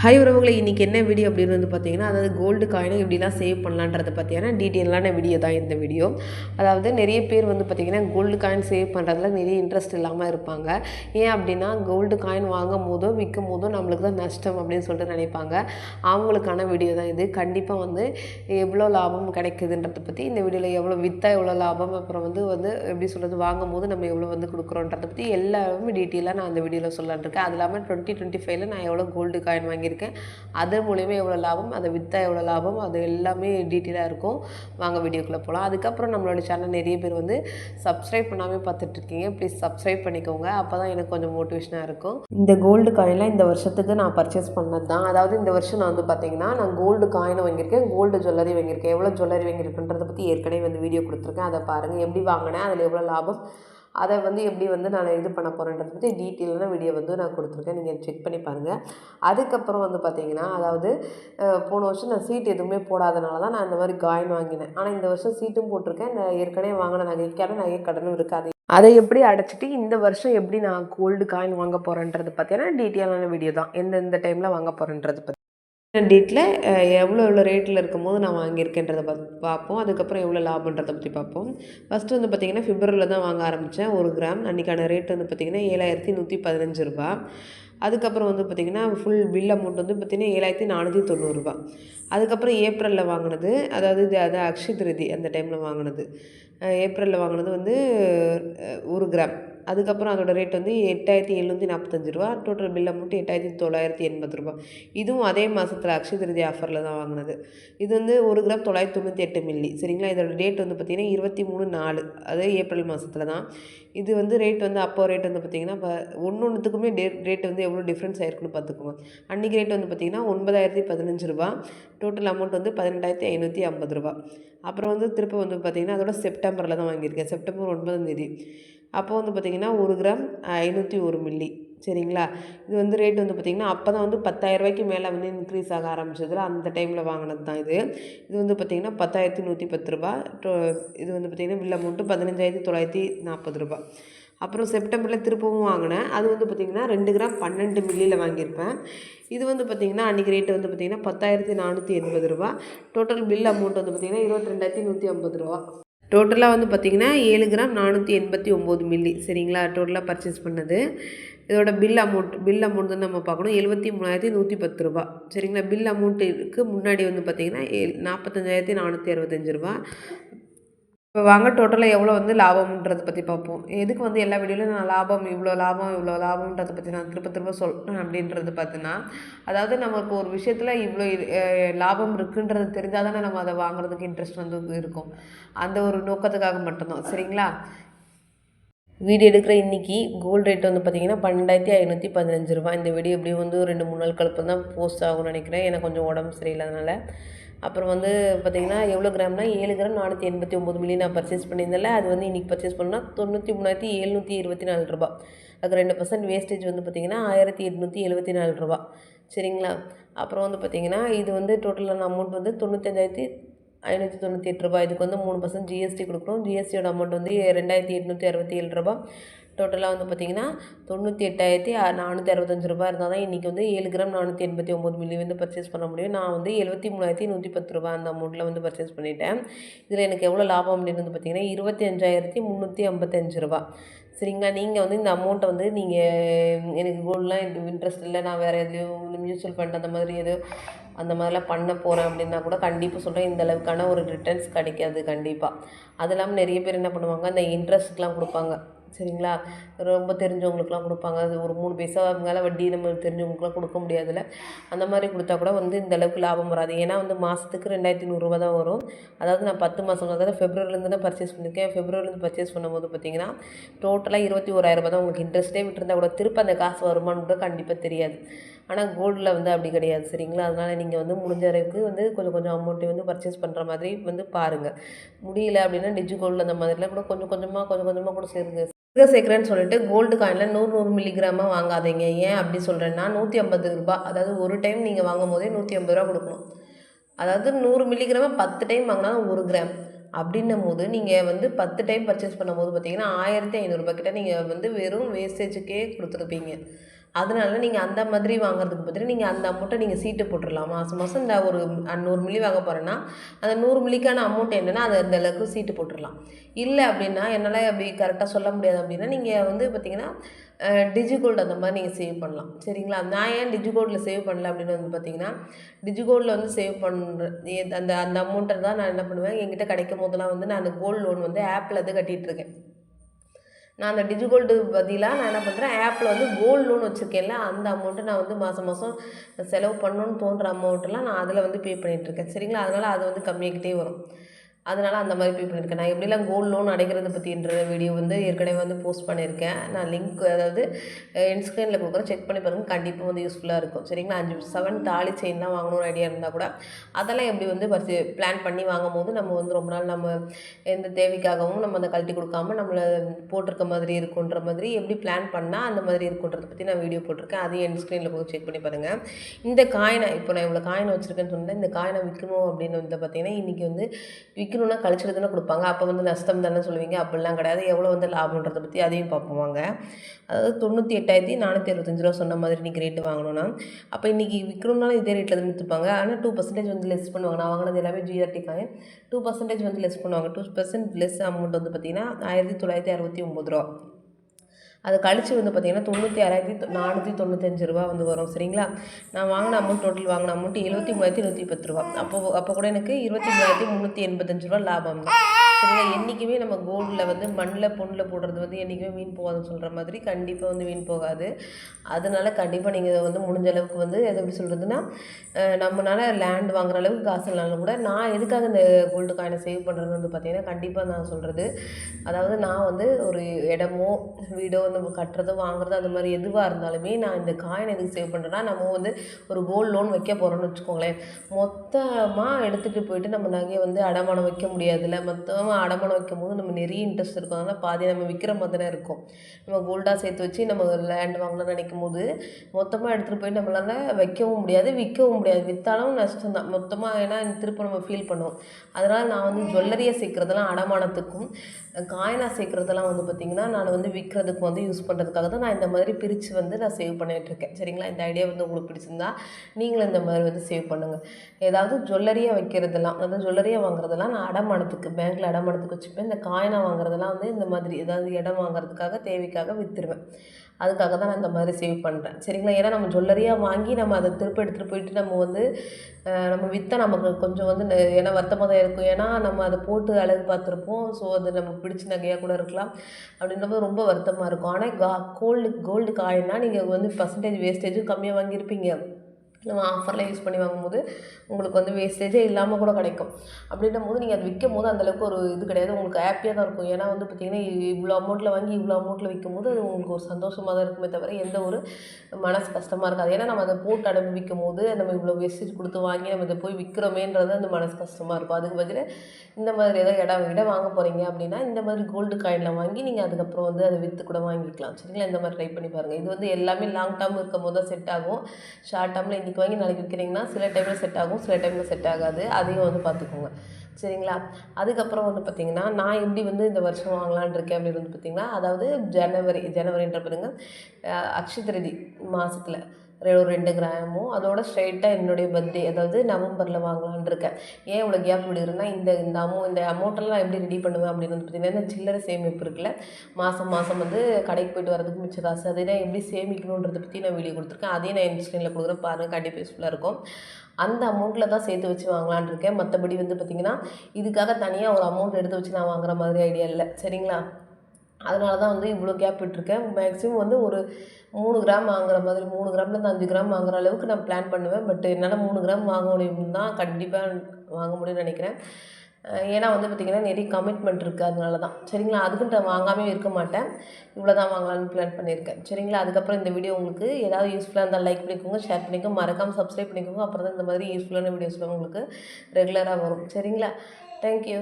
High உறவுகளை இன்றைக்கி என்ன வீடியோ அப்படின்னு வந்து பார்த்தீங்கன்னா அதாவது கோல்டு காயினை எப்படிலாம் சேவ் பண்ணலான்றத பற்றியான டீட்டெயிலான வீடியோ தான் இந்த வீடியோ அதாவது நிறைய பேர் வந்து பார்த்திங்கன்னா கோல்டு காயின் சேவ் பண்ணுறதுல நிறைய இன்ட்ரெஸ்ட் இல்லாமல் இருப்பாங்க. ஏன் அப்படின்னா கோல்டு காயின் வாங்கும் போதோ விற்கும் போதோ நம்மளுக்கு தான் நஷ்டம் அப்படின்னு சொல்லிட்டு நினைப்பாங்க. அவங்களுக்கான வீடியோ தான் இது. கண்டிப்பாக வந்து எவ்வளோ லாபம் கிடைக்குதுன்றத பற்றி இந்த வீடியோவில் எவ்வளோ விற்றா எவ்வளோ லாபம் அப்புறம் வந்து வந்து எப்படி சொல்கிறது வாங்கும் போது நம்ம எவ்வளோ வந்து கொடுக்குறோன்றதை பற்றி எல்லாமே டீட்டெயிலாக நான் அந்த வீடியோவில் சொல்லலான் இருக்கேன். அது இல்லாமல் டுவெண்ட்டி டுவெண்ட்டி ஃபைவ்ல நான் எவ்வளோ கோல்டு காயின் வாங்கி வாங்கியிருக்கேன். அது மூலியமாக எவ்வளோ லாபம் அதை விற்றா எவ்வளோ லாபம் அது எல்லாமே டீட்டெயிலாக இருக்கும். வாங்க வீடியோக்குள்ளே போகலாம் அதுக்கப்புறம் நம்மளோட சேனல் நிறைய பேர் வந்து சப்ஸ்கிரைப் பண்ணாமல் பார்த்துட்ருக்கீங்க. ப்ளீஸ் சப்ஸ்கிரைப் பண்ணிக்கோங்க. அப்போ தான் எனக்கு கொஞ்சம் மோட்டிவேஷனாக இருக்கும். இந்த கோல்டு காயின்லாம் இந்த வருஷத்துக்கு நான் பர்ச்சேஸ் பண்ணது தான். அதாவது இந்த வருஷம் நான் வந்து பார்த்தீங்கன்னா நான் கோல்டு காயினை வாங்கியிருக்கேன் கோல்டு ஜுவல்லரி வாங்கியிருக்கேன். எவ்வளோ ஜுவல்லரி வாங்கியிருக்குன்றதை பற்றி ஏற்கனவே வந்து வீடியோ கொடுத்துருக்கேன். அதை பாருங்கள் எப்படி வாங்கினேன் அதில் எவ்வளோ லாபம் அதை வந்து எப்படி வந்து நான் இது பண்ண போகிறேன்றத பற்றி டீட்டெயிலான வீடியோ வந்து நான் கொடுத்துருக்கேன். நீங்கள் செக் பண்ணி பாருங்கள் அதுக்கப்புறம் வந்து பார்த்தீங்கன்னா அதாவது போன வருஷம் நான் சீட் எதுவுமே போடாதனால தான் நான் இந்த மாதிரி காயின் வாங்கினேன். ஆனால் இந்த வருஷம் சீட்டும் போட்டிருக்கேன். இந்த ஏற்கனவே வாங்கின நகைக்கான நகை கடனும் இருக்காது. அதை எப்படி அடைச்சிட்டு இந்த வருஷம் எப்படி நான் கோல்டு காயின் வாங்க போகிறேன்றது பார்த்தீங்கன்னா டீட்டெயிலான வீடியோ தான். எந்தெந்த டைமில் வாங்க போகிறேன்றது பற்றி டேட்டில் எவ்வளோ எவ்வளோ ரேட்டில் இருக்கும்போது நான் வாங்கியிருக்கேன்றதை பத் பார்ப்போம். அதுக்கப்புறம் எவ்வளோ லாபன்றதை பற்றி பார்ப்போம். ஃபஸ்ட்டு வந்து பார்த்திங்கன்னா ஃபிப்ரவரியில் தான் வாங்க ஆரம்பித்தேன் ஒரு கிராம் அன்றைக்கான ரேட் வந்து பார்த்திங்கன்னா ஏழாயிரத்தி நூற்றி பதினஞ்சு ரூபா. அதுக்கப்புறம் வந்து பார்த்திங்கன்னா ஃபுல் பில் அமௌண்ட் வந்து பார்த்திங்கன்னா ஏழாயிரத்தி நானூற்றி தொண்ணூறுரூபா அதுக்கப்புறம் ஏப்ரலில் வாங்கினது அதாவது இது அது அக்ஷய திருதி அந்த டைமில் வாங்கினது. ஏப்ரலில் வாங்கினது வந்து ஒரு கிராம் அதுக்கப்புறம் அதோடய ரேட் வந்து எட்டாயிரத்தி எழுநூற்றி நாற்பத்தஞ்சு ரூபா. டோட்டல் பில் அமௌண்ட் எட்டாயிரத்தி தொள்ளாயிரத்தி எண்பது ரூபா. இதுவும் அதே மாதத்தில் அக்ஷய திருதி ஆஃபரில் தான் வாங்கினது. இது வந்து ஒரு கிராம் தொள்ளாயிரத்தி தொண்ணூற்றி எட்டு மில்லி சரிங்களா? இதோட ரேட் வந்து பார்த்திங்கன்னா இருபத்தி மூணு நாலு. அது ஏப்ரல் மாதத்தில் தான். இது வந்து ரேட் வந்து அப்போ ரேட் வந்து பார்த்திங்கன்னா இப்போ ஒன்று ஒன்றுத்துக்குமே டே ரேட் வந்து எவ்வளோ டிஃப்ரென்ஸ் ஆயிருக்குன்னு பார்த்துக்கோங்க அன்றைக்கி ரேட் வந்து பார்த்திங்கன்னா ஒன்பதாயிரத்தி பதினஞ்சு ரூபா. டோட்டல் அமௌண்ட் வந்து பதினெண்டாயிரத்தி ஐநூற்றி ஐம்பது ரூபா. அப்புறம் வந்து திருப்பி வந்து பார்த்திங்கன்னா அதோட செப்டம்பரில் தான் வாங்கியிருக்கேன். செப்டம்பர் ஒன்பதாம் தேதி. அப்போ வந்து பார்த்திங்கன்னா ஒரு கிராம் ஐநூற்றி ஒரு மில்லி. சரிங்களா? இது வந்து ரேட் வந்து பார்த்திங்கன்னா அப்போ தான் வந்து பத்தாயிரரூபாய்க்கு மேலே வந்து இன்க்ரீஸ் ஆக ஆரம்பிச்சதில் அந்த டைமில் வாங்கினது தான் இது. இது வந்து பார்த்திங்கன்னா பத்தாயிரத்தி நூற்றி பத்து ரூபா. டோ இது வந்து பார்த்திங்கன்னா பில் அமௌண்ட்டு பதினஞ்சாயிரத்தி தொள்ளாயிரத்தி நாற்பது ரூபா. அப்புறம் செப்டம்பரில் திருப்பவும் வாங்கினேன். அது வந்து பார்த்திங்கன்னா ரெண்டு கிராம் பன்னெண்டு மில்லியில் வாங்கியிருப்பேன். இது வந்து பார்த்திங்கன்னா அன்றைக்கி ரேட்டு வந்து பார்த்திங்கன்னா பத்தாயிரத்தி நானூற்றி எண்பது ரூபா. டோட்டல் பில் அமௌண்ட் வந்து பார்த்திங்கன்னா இருபத்தி ரெண்டாயிரத்தி நூற்றி ஐம்பது ரூபா. டோட்டலாக வந்து பார்த்திங்கன்னா ஏழு கிராம் நானூற்றி எண்பத்தி ஒம்பது மில்லி சரிங்களா? டோட்டலாக பர்ச்சேஸ் பண்ணது. இதோட பில் அமௌண்ட் பில் அமௌண்ட் வந்து நம்ம பார்க்கணும். எழுபத்தி மூணாயிரத்தி நூற்றி பத்து ரூபா. சரிங்களா? பில் அமௌண்ட்டுக்கு முன்னாடி வந்து பார்த்திங்கன்னா ஏ- நாற்பத்தஞ்சாயிரத்தி நானூற்றி அறுபத்தஞ்சு ரூபா. இப்போ வாங்க டோட்டலாக எவ்வளோ வந்து லாபம்ன்றதை பற்றி பார்ப்போம். எதுக்கு வந்து எல்லா வீடியோலையும் நான் லாபம் இவ்வளோ லாபம் இவ்வளோ லாபம்ன்றதை பற்றி நான் திருப்ப திருப்ப சொல்கிறேன் அப்படின்றது பார்த்தீங்கன்னா அதாவது நமக்கு ஒரு விஷயத்தில் இவ்வளோ லாபம் இருக்குன்றது தெரிஞ்சால் தானே நம்ம அதை வாங்குறதுக்கு இன்ட்ரெஸ்ட் வந்து இருக்கும். அந்த ஒரு நோக்கத்துக்காக மட்டும்தான். சரிங்களா? வீடு எடுக்கிற இன்றைக்கி கோல்டு ரேட் வந்து பார்த்தீங்கன்னா பன்னெண்டாயிரத்தி ஐநூற்றி பதினஞ்சு ரூபா இந்த வீடியோ எப்படியும் வந்து ஒரு ரெண்டு மூணு நாள் கழிப்பு தான் போஸ்ட் ஆகும்னு நினைக்கிறேன். எனக்கு கொஞ்சம் உடம்பு சரியில்லாதனால. அப்புறம் வந்து பார்த்தீங்கன்னா எவ்வளோ கிராம்னா ஏழு கிராம் நானூற்றி எண்பத்தி ஒம்பது மில்லி நான் பர்ச்சேஸ் பண்ணியிருந்தேன்ல. அது வந்து இன்றைக்கி பர்ச்சேஸ் பண்ணால் தொண்ணூற்றி மூணாயிரத்தி எழுநூற்றி இருபத்தி நாலு ரூபா. அதுக்கு ரெண்டு பர்சன்ட் வேஸ்டேஜ் வந்து பார்த்திங்கன்னா ஆயிரத்தி எட்நூற்றி எழுபத்தி நாலு ரூபா. சரிங்களா? அப்புறம் வந்து பார்த்திங்கன்னா இது வந்து டோட்டலான அமௌண்ட் வந்து தொண்ணூத்தஞ்சாயிரத்தி ஐநூற்றி தொண்ணூற்றி எட்டு ரூபாய் இதுக்கு வந்து மூணு பர்சன்ட் ஜிஎஸ்டி கொடுக்கணும். ஜிஎஸ்டியோட அமௌண்ட் வந்து ரெண்டாயிரத்தி எட்நூற்றி அறுபத்தி ஏழு ரூபா. டோட்டலாக வந்து பார்த்திங்கன்னா தொண்ணூற்றி எட்டாயிரத்தி நானூற்றி அறுபத்தஞ்சு ரூபா இருந்தால் தான் இன்றைக்கி வந்து ஏழு கிராம் நானூற்றி எண்பத்தி ஒம்பது மில்லி வந்து பர்ச்சேஸ் பண்ண முடியும். நான் வந்து எழுபத்தி மூணாயிரத்தி நூற்றி பத்து ரூபாய் அந்த அமௌண்ட்டில் வந்து பர்ச்சேஸ் பண்ணிட்டேன். இதில் எனக்கு எவ்வளோ லாபம் அப்படின்னு வந்து பார்த்திங்கன்னா இருபத்தி அஞ்சாயிரத்தி முந்நூற்றி ஐம்பத்தஞ்சு ரூபா சரிங்களா? நீங்கள் வந்து இந்த அமௌண்ட்டை வந்து நீங்கள் எனக்கு கோல்டெலாம் இன்ட்ரெஸ்ட் இல்லை நான் வேறு எதுலையும் மியூச்சுவல் ஃபண்ட் அந்த மாதிரி எதோ அந்த மாதிரிலாம் பண்ண போகிறேன் அப்படின்னா கூட கண்டிப்பாக சொல்கிறேன் இந்த அளவுக்கான ஒரு ரிட்டர்ன்ஸ் கிடைக்காது கண்டிப்பாக அது இல்லாமல் நிறைய பேர் என்ன பண்ணுவாங்க அந்த இன்ட்ரெஸ்ட்லாம் கொடுப்பாங்க. சரிங்களா? ரொம்ப தெரிஞ்சவங்களுக்குலாம் கொடுப்பாங்க. அது ஒரு மூணு பைசா மேலே வட்டி நம்ம தெரிஞ்சவங்களுக்குலாம் கொடுக்க முடியாதுல்ல. அந்த மாதிரி கொடுத்தா கூட வந்து இந்த அளவுக்கு லாபம் வராது. ஏன்னா வந்து மாதத்துக்கு ரெண்டாயிரத்தி நூறுரூவா தான் வரும். அதாவது நான் பத்து மாதம் அதாவது ஃபெப்ரவரிலேருந்து தான் பர்ச்சேஸ் பண்ணியிருக்கேன். ஃபெப்ரவரிலேருந்து பர்ச்சேஸ் பண்ணும்போது பார்த்தீங்கன்னா டோட்டலாக இருபத்தி ஓராயிரம் தான் உங்களுக்கு இன்ட்ரெஸ்ட்டே விட்டுருந்தா கூட திருப்ப அந்த காசு வருமானு கூட கண்டிப்பாக தெரியாது ஆனால் கோல்டில் வந்து அப்படி கிடையாது. சரிங்களா? அதனால் நீங்கள் வந்து முடிஞ்ச அளவுக்கு வந்து கொஞ்சம் கொஞ்சம் அமௌண்ட்டை வந்து பர்ச்சேஸ் பண்ணுற மாதிரி வந்து பாருங்கள் முடியல அப்படின்னா டிஜி கோல்டு அந்த மாதிரிலாம் கூட கொஞ்சம் கொஞ்சமாக கொஞ்சம் கொஞ்சமாக கூட சேருங்க. சேர்க்குறேன்னு சொல்லிட்டு கோல்டு காயினில் நூறு நூறு மில்லிகிராமாக வாங்காதீங்க. ஏன் அப்படி சொல்கிறேன்னா நூற்றி ஐம்பது ரூபா அதாவது ஒரு டைம் நீங்கள் வாங்கும் போதே நூற்றி ஐம்பது ரூபா கொடுக்கணும். அதாவது நூறு மில்லிகிராம பத்து டைம் வாங்கினா ஒரு கிராம் அப்படின்னும் போது நீங்கள் வந்து பத்து டைம் பர்ச்சேஸ் பண்ணும்போது பார்த்தீங்கன்னா ஆயிரத்தி ஐநூறுரூபா கிட்ட நீங்கள் வந்து வெறும் வேஸ்டேஜுக்கே கொடுத்துருப்பீங்க. அதனால நீங்கள் அந்த மாதிரி வாங்குறதுக்கு பதிலாக நீங்கள் அந்த அமௌண்ட்டை நீங்கள் சீட்டு போட்டுடலாம் மாதம் மாதம் இந்த ஒரு நூறு மில்லி வாங்க போகிறேன்னா அந்த நூறு மில்லிக்கான அமௌண்ட் என்னென்னா அது அந்த அளவுக்கு சீட்டு போட்டுடலாம் இல்லை அப்படின்னா என்னால் அப்படி கரெக்டாக சொல்ல முடியாது அப்படின்னா நீங்கள் வந்து பார்த்தீங்கன்னா டிஜிகோல்டு அந்த மாதிரி நீங்கள் சேவ் பண்ணலாம். சரிங்களா? நான் ஏன் டிஜிகோல்டில் சேவ் பண்ணல அப்படின்னு வந்து பார்த்தீங்கன்னா டிஜிகோல்டில் வந்து சேவ் பண்ணுற அந்த அந்த அமௌண்ட்டை தான் நான் என்ன பண்ணுவேன்? என்கிட்ட கிடைக்கும் போதெல்லாம் வந்து நான் அந்த கோல்டு லோன் வந்து ஆப்பில் தான் கட்டிகிட்ருக்கேன் நான் அந்த டிஜிகோல்டு பதிலாக நான் என்ன பண்ணுறேன் ஆப்பில் வந்து கோல்டு லோன் வச்சுருக்கேன்ல அந்த அமௌண்ட்டை நான் வந்து மாதம் மாதம் செலவு பண்ணணுன்னு தோன்ற அமௌண்ட்டெல்லாம் நான் அதில் வந்து பே பண்ணிகிட்ருக்கேன் சரிங்களா? அதனால் அது வந்து கம்மியாகிட்டே வரும். அதனால் அந்த மாதிரி பே பண்ணியிருக்கேன் நான் எப்படிலாம் கோல்டு லோன் அடைக்கிறது பற்றின்ற வீடியோ வந்து ஏற்கனவே வந்து போஸ்ட் பண்ணியிருக்கேன். நான் லிங்க் அதாவது என் ஸ்க்ரீனில் கொடுக்குறேன். செக் பண்ணி பாருங்கள் கண்டிப்பாக வந்து யூஸ்ஃபுல்லாக இருக்கும். சரிங்களா? அஞ்சு செவன் தாலி செயின்லாம் வாங்கணும்னு ஐடியா இருந்தால் கூட அதெல்லாம் எப்படி வந்து பர்சி பிளான் பண்ணி வாங்கும் போது நம்ம வந்து ரொம்ப நாள் நம்ம எந்த தேவைக்காகவும் நம்ம அதை கழட்டி கொடுக்காம நம்மளை போட்டிருக்க மாதிரி இருக்குன்ற மாதிரி எப்படி பிளான் பண்ணால் அந்த மாதிரி இருக்குன்றதை பற்றி நான் வீடியோ போட்டிருக்கேன். அதையும் என் ஸ்க்ரீனில் செக் பண்ணி பாருங்கள் இந்த காயினை இப்போ நான் இவ்வளோ காயினை வச்சுருக்கேன்னு சொன்னேன். இந்த காயினை விற்கணும் அப்படின்னு வந்து பார்த்தீங்கன்னா இன்றைக்கி வந்து விற்கணும்னா கழிச்சிட்டு தானே கொடுப்பாங்க. அப்போ வந்து நஷ்டம் தானே சொல்லுவீங்க. அப்படிலாம் கிடையாது. எவ்வளோ வந்து லாபன்றதை பற்றி அதையும் பார்ப்போம் அதாவது தொண்ணூற்றி எட்டாயிரத்தி நானூற்றி அறுபத்தஞ்சு ரூபா சொன்ன மாதிரி இன்றைக்கி ரேட்டு வாங்கணும்னா அப்போ இன்றைக்கி விற்கணும்னாலும் இதே ரேட்டில் தான் விற்றுப்பாங்க ஆனால் டூ பர்சன்டேஜ் வந்து லெஸ் பண்ணுவாங்க. நான் வாங்கினது எல்லாமே ஜிஆர்டி காயின் டூ பர்சன்டேஜ் வந்து லெஸ் பண்ணுவாங்க. டூ பர்சன்ட் லெஸ் அமௌண்ட் வந்து பார்த்திங்கன்னா ஆயிரத்தி தொள்ளாயிரத்தி அறுபத்தி ஒம்பது ரூபா. அது கழித்து வந்து பார்த்திங்கன்னா தொண்ணூற்றி ஆறாயிரத்தி நானூற்றி தொண்ணூத்தஞ்சு ரூபா வந்து வரும் சரிங்களா? நான் வாங்கின அமௌண்ட் டோட்டல் வாங்கின அமௌண்ட் எழுபத்தி மூவாயிரத்தி நூற்றி பத்து ரூபா. அப்போ அப்போ கூட எனக்கு இருபத்தி மூவாயிரத்தி முந்நூற்றி எண்பத்தஞ்சு ரூபா லாபம் தான். சரிங்களா என்றைக்குமே நம்ம கோல்டில் வந்து மண்ணில் பொண்ணில் போடுறது வந்து என்றைக்குமே வீண் போகாதுன்னு சொல்கிற மாதிரி கண்டிப்பாக வந்து வீண் போகாது. அதனால கண்டிப்பாக நீங்கள் வந்து முடிஞ்ச அளவுக்கு வந்து எது எப்படி சொல்கிறதுனா நம்மளால லேண்ட் வாங்குற அளவுக்கு காசு இல்லைனாலும் கூட நான் எதுக்காக இந்த கோல்டு காயினை சேவ் பண்ணுறது வந்து பார்த்திங்கன்னா கண்டிப்பாக நான் சொல்கிறது அதாவது நான் வந்து ஒரு இடமோ வீடோ நம்ம கட்டுறதோ வாங்குறதோ அந்த மாதிரி எதுவாக இருந்தாலுமே நான் இந்த காயின் எதுக்கு சேவ் பண்ணுறேன்னா நம்ம வந்து ஒரு கோல்டு லோன் வைக்க போகிறோம்னு வச்சுக்கோங்களேன். மொத்தமாக எடுத்துகிட்டு போயிட்டு நம்ம நகையை வந்து அடமானம் வைக்க முடியாதுல்ல. மொத்தமாக அடமானம் வைக்கும் போது நம்ம நிறைய இன்ட்ரெஸ்ட் இருக்கும். அதனால் பாதி நம்ம விற்கிற மாதிரி தான் இருக்கும். நம்ம கோல்டாக சேர்த்து வச்சு நம்ம லேண்ட் வாங்கலாம்னு நினைக்கும் போது மொத்தமாக எடுத்துகிட்டு போய் நம்மளால் வைக்கவும் முடியாது விற்கவும் முடியாது. விற்றாலும் நஷ்டம் தான். மொத்தமாக ஏன்னா திரும்ப நம்ம ஃபீல் பண்ணுவோம். அதனால் நான் வந்து ஜுவல்லரியை சேர்க்குறதெல்லாம் அடமானத்துக்கும் காயினாக சேர்க்குறதெல்லாம் வந்து பார்த்திங்கன்னா நான் வந்து விற்கிறதுக்கு வந்து யூஸ் பண்ணுறதுக்காக தான் நான் இந்த மாதிரி பிரித்து வந்து நான் சேவ் பண்ணிகிட்ருக்கேன் சரிங்களா? இந்த ஐடியா வந்து உங்களுக்கு பிடிச்சிருந்தா நீங்களும் இந்த மாதிரி வந்து சேவ் பண்ணுங்கள் ஏதாவது ஜுவல்லரியாக வைக்கிறதெல்லாம் அதாவது ஜுவல்லரியாக வாங்குறதெல்லாம் நான் அடமானத்துக்கு பேங்க்கில் அடமானத்துக்கு வச்சுப்பேன். இந்த காயினாக வாங்குறதெல்லாம் வந்து இந்த மாதிரி ஏதாவது இடம் வாங்குறதுக்காக தேவைக்காக விற்றுருவேன் அதுக்காக தான் நான் இந்த மாதிரி சேவ் பண்ணுறேன் சரிங்களா? ஏன்னா நம்ம ஜுவல்லரியாக வாங்கி நம்ம அதை திருப்பி எடுத்துகிட்டு போயிட்டு நம்ம வந்து நம்ம விற்றா நமக்கு கொஞ்சம் வந்து ஏன்னா வருத்தமாக தான் இருக்கும். ஏன்னா நம்ம அதை போட்டு அழகு பார்த்துருப்போம். ஸோ அது நமக்கு பிடிச்ச நகையாக கூட இருக்கலாம். அப்படின்றபோது ரொம்ப வருத்தமாக இருக்கும். ஆனால் கா கோல்டு கோல்டு காயின்னா நீங்கள் வந்து பர்சன்டேஜ் வேஸ்டேஜும் கம்மியாக வாங்கியிருப்பீங்க. நம்ம ஆஃபரில் யூஸ் பண்ணி வாங்கும்போது உங்களுக்கு வந்து வேஸ்டேஜே இல்லாமல் கூட கிடைக்கும். அப்படின்னும் போது நீங்கள் அது விற்கும் போது அந்தளவுக்கு ஒரு இது கிடையாது. உங்களுக்கு ஹாப்பியாக தான் இருக்கும். ஏன்னா வந்து பார்த்திங்கன்னா இவ்வளோ அமௌண்ட்டில் வாங்கி இவ்வளோ அமௌண்ட்டில் விற்கும் போது அது உங்களுக்கு ஒரு சந்தோஷமாக தான் இருக்குமே தவிர எந்த ஒரு மனசு கஷ்டமாக இருக்காது. ஏன்னா நம்ம அதை போட்டு அனுபவிக்கும் போது நம்ம இவ்வளோ வேஸ்டேஜ் கொடுத்து வாங்கி நம்ம இதை போய் விற்கிறோமேன்றது அந்த மனசு கஷ்டமாக இருக்கும். அதுக்கு பதில் இந்த மாதிரி ஏதாவது இடம் இடம் வாங்க போகிறீங்க அப்படின்னா இந்த மாதிரி கோல்டு காயினில் வாங்கி நீங்கள் அதுக்கப்புறம் வந்து அதை விற்று கூட வாங்கிக்கலாம். சரிங்களா? இந்த மாதிரி ட்ரை பண்ணி பாருங்கள் இது வந்து எல்லாமே லாங் டேர்ம் இருக்கும் போது தான் செட் ஆகும். ஷார்ட் டேர்மில் இன்றைக்கி வாங்கி நாளைக்கு விற்கிறீங்கன்னா சில டைமில் செட் ஆகும் சில டைமில் செட் ஆகாது. அதையும் வந்து பார்த்துக்கோங்க. சரிங்களா? அதுக்கப்புறம் வந்து பார்த்திங்கன்னா நான் எப்படி வந்து இந்த வருஷம் வாங்கலான் இருக்கேன் அப்படின்னு வந்து பார்த்திங்கன்னா அதாவது ஜனவரி ஜனவரின்ற பாருங்கள் அக்ஷய திருதி மாதத்தில் ஒரு ரெண்டு கிராமும் அதோட ஸ்ட்ரெயிட்டாக என்னுடைய பர்த்டே அதாவது நவம்பரில் வாங்கலான் இருக்கேன். ஏன் இவ்வளோ கேப் விடுறேன்னா இந்த இந்த அமௌ இந்த அமௌண்ட்டெல்லாம் நான் எப்படி ரெடி பண்ணுவேன் அப்படின்னு வந்து பார்த்திங்கன்னா இந்த சில்லறை சேமிப்பு இருக்குல்ல மாதம் மாதம் வந்து கடைக்கு போயிட்டு வரதுக்கு மிச்ச காசு அதை நான் எப்படி சேமிக்கணுன்றதை பற்றி நான் வீடியோ கொடுத்துருக்கேன். அதையும் நான் என் ஸ்க்ரீனில் கொடுக்குறேன். பாருங்கள் கண்டிப்பாக யூஸ்ஃபுல்லாக இருக்கும். அந்த அமௌண்ட்டில் தான் சேர்த்து வச்சு வாங்கலான் இருக்கேன். மற்றபடி வந்து பார்த்திங்கன்னா இதுக்காக தனியாக ஒரு அமௌண்ட் எடுத்து வச்சு நான் வாங்குற மாதிரி ஐடியா இல்லை. சரிங்களா? அதனால தான் வந்து இவ்வளோ கேப் விட்டுருக்கேன். மேக்ஸிமம் வந்து ஒரு மூணு கிராம் வாங்குற மாதிரி மூணு கிராம்லேருந்து அஞ்சு கிராம் வாங்குற அளவுக்கு நான் பிளான் பண்ணுவேன். பட் என்னால் மூணு கிராம் வாங்க முடியும்னா கண்டிப்பாக வாங்க முடியும்னு நினைக்கிறேன். ஏன்னா வந்து பார்த்திங்கன்னா நிறைய கமிட்மெண்ட் இருக்குது அதனால தான். சரிங்களா? அதுக்குன்னு நான் வாங்காமே இருக்க மாட்டேன். இவ்வளோ தான் வாங்கலாம்னு பிளான் பண்ணியிருக்கேன். சரிங்களா? அதுக்கப்புறம் இந்த வீடியோ உங்களுக்கு ஏதாவது யூஸ்ஃபுல்லாக இருந்தால் லைக் பண்ணிக்கோங்க ஷேர் பண்ணிக்கோங்க. மறக்காமல் சப்ஸ்கிரைப் பண்ணிக்கோங்க. அப்புறம் தான் இந்த மாதிரி யூஸ்ஃபுல்லான வீடியோஸ்லாம் உங்களுக்கு ரெகுலராக வரும். சரிங்களா? தேங்க்யூ